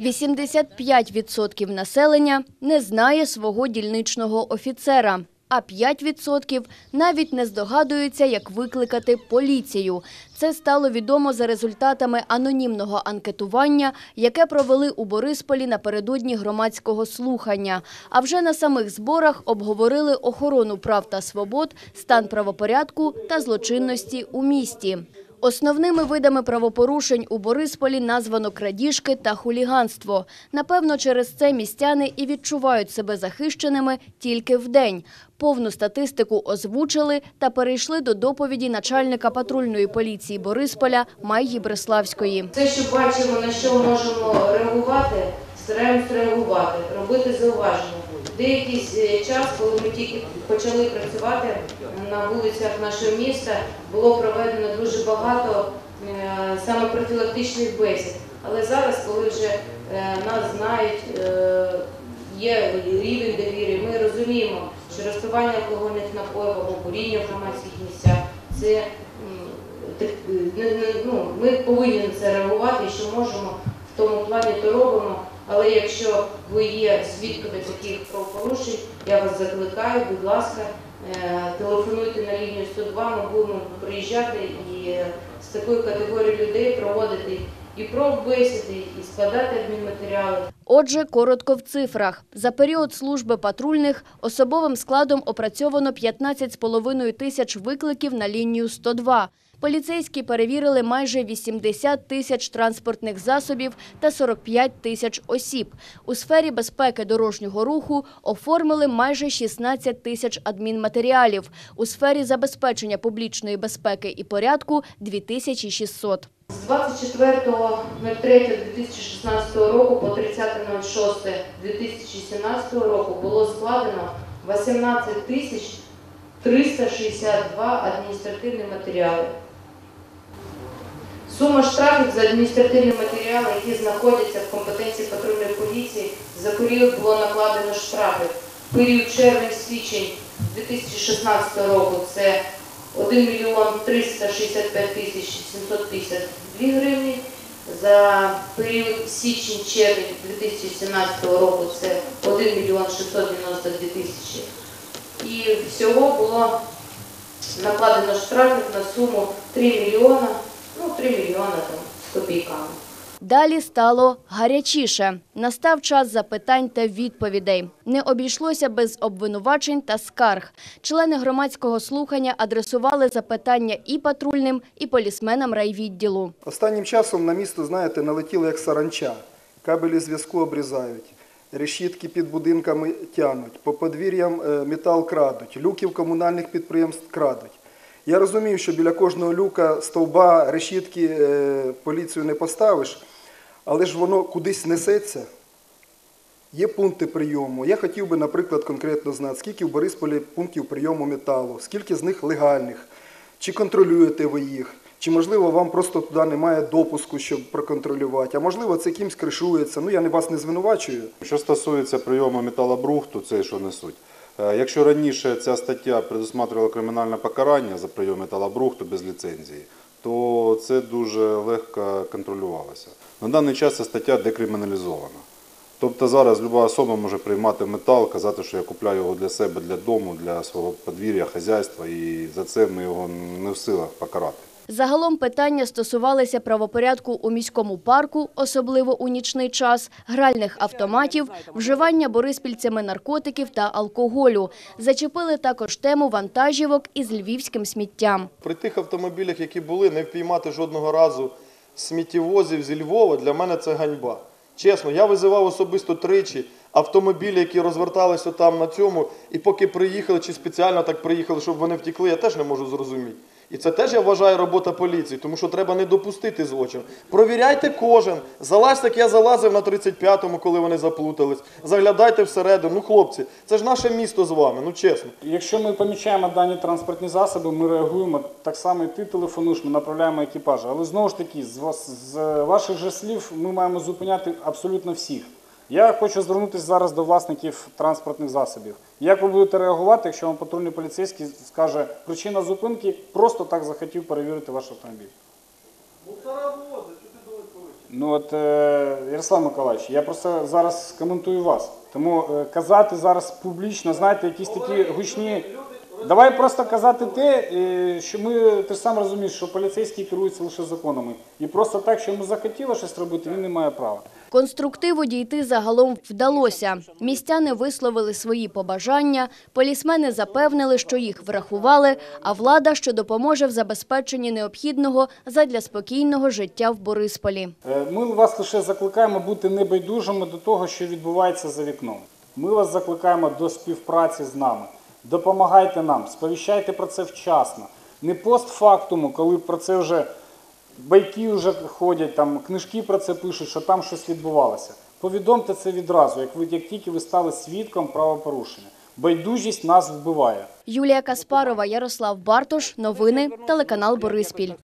85% населення не знає свого дільничного офіцера, а 5% навіть не здогадуються, як викликати поліцію. Це стало відомо за результатами анонімного анкетування, яке провели у Борисполі напередодні громадського слухання. А вже на самих зборах обговорили охорону прав та свобод, стан правопорядку та злочинності у місті. Основними видами правопорушень у Борисполі названо крадіжки та хуліганство. Напевно, через це містяни і відчувають себе захищеними тільки вдень. Повну статистику озвучили та перейшли до доповіді начальника патрульної поліції Борисполя Майї Бреславської. Це, що бачимо, на що можемо реагувати, стараємось реагувати, робити зауваження. Деякий е, час, коли ми тільки почали працювати на вулицях нашого міста, було проведено дуже багато е, саме профілактичних бесід. Але зараз, коли вже е, нас знають, е, є рівень довіри, ми розуміємо, що розпивання алкогольних напоїв або куріння в громадських місцях це ну, ми повинні на це реагувати, що можемо в тому плані, то робимо. Але якщо ви є свідками таких правопорушень, я вас закликаю, будь ласка, е, телефонуйте на лінію 102, ми будемо приїжджати і з такою категорією людей проводити і пробесіди, і складати адмінматеріали. Отже, коротко в цифрах. За період служби патрульних особовим складом опрацьовано 15,5 тисяч викликів на лінію 102. Поліцейські перевірили майже 80 тисяч транспортних засобів та 45 тисяч осіб. У сфері безпеки дорожнього руху оформили майже 16 тисяч адмінматеріалів. У сфері забезпечення публічної безпеки і порядку – 2600. З 24.03.2016 року по 30.06.2017 року було складено 18 тисяч 362 адміністративні матеріали. Сума штрафів за адміністративні матеріали, які знаходяться в компетенції патрульної поліції, за період було накладено штрафи. Період червень-січень 2016 року це 1 мільйон 365 тисяч 752 гривні. За період січень-червень 2017 року це 1 мільйон 692 тисячі. І всього було накладено штрафів на суму 3 мільйона, ну 3 мільйона там з копійками. Далі стало гарячіше. Настав час запитань та відповідей. Не обійшлося без обвинувачень та скарг. Члени громадського слухання адресували запитання і патрульним, і полісменам райвідділу. Останнім часом на місто, знаєте, налетіло як саранча. Кабелі зв'язку обрізають, решітки під будинками тянуть, по подвір'ям е, метал крадуть, люків комунальних підприємств крадуть. Я розумію, що біля кожного люка, стовба, решітки е, поліцію не поставиш, але ж воно кудись несеться. Є пункти прийому. Я хотів би, наприклад, конкретно знати, скільки в Борисполі пунктів прийому металу, скільки з них легальних, чи контролюєте ви їх, чи можливо вам просто туди немає допуску, щоб проконтролювати, а можливо це кимсь кришується. Ну я вас не звинувачую. Що стосується прийому металобрухту, це що несуть. Е, Якщо раніше ця стаття предусматривала кримінальне покарання за прийом металобрухту без ліцензії, то це дуже легко контролювалося. На даний час ця стаття декриміналізована. Тобто зараз люба особа може приймати метал, казати, що я купляю його для себе, для дому, для свого подвір'я, хазяйства, і за це ми його не в силах покарати. Загалом питання стосувалися правопорядку у міському парку, особливо у нічний час, гральних автоматів, вживання бориспільцями наркотиків та алкоголю. Зачепили також тему вантажівок із львівським сміттям. При тих автомобілях, які були, не впіймати жодного разу сміттєвозів зі Львова, для мене це ганьба. Чесно, я визивав особисто тричі автомобілі, які розверталися там на цьому, і поки приїхали, чи спеціально так приїхали, щоб вони втекли, я теж не можу зрозуміти. І це теж я вважаю робота поліції, тому що треба не допустити злочин. Провіряйте кожен. Залазь, як я залазив на 35-му, коли вони заплутались. Заглядайте всередину. Ну, хлопці, це ж наше місто з вами, ну чесно. Якщо ми помічаємо дані транспортні засоби, ми реагуємо так само і ти телефонуєш, ми направляємо екіпажі. Але знову ж таки, з, вас, з ваших же слів ми маємо зупиняти абсолютно всіх. Я хочу звернутися зараз до власників транспортних засобів. Як ви будете реагувати, якщо вам патрульний поліцейський скаже, причина зупинки просто так захотів перевірити ваш автомобіль? Ну от, е, Ярослав Миколаївич, я просто зараз коментую вас. Тому е, казати зараз публічно, знаєте, якісь такі гучні. Давай просто казати те, е, що ми ти ж сам розумієш, що поліцейський керується лише законами. І просто так, що йому захотіло щось робити, він не має права. Конструктиву дійти загалом вдалося. Містяни висловили свої побажання, полісмени запевнили, що їх врахували, а влада, що допоможе в забезпеченні необхідного задля спокійного життя в Борисполі. Е, Ми вас лише закликаємо бути небайдужими до того, що відбувається за вікном. Ми вас закликаємо до співпраці з нами. Допомагайте нам, сповіщайте про це вчасно. Не постфактуму, коли про це вже байки вже ходять, там книжки про це пишуть, що там щось відбувалося. Повідомте це відразу, як ви як тільки ви стали свідком правопорушення. Байдужість нас вбиває. Юлія Каспарова, Ярослав Бартош. Новини. Телеканал Бориспіль.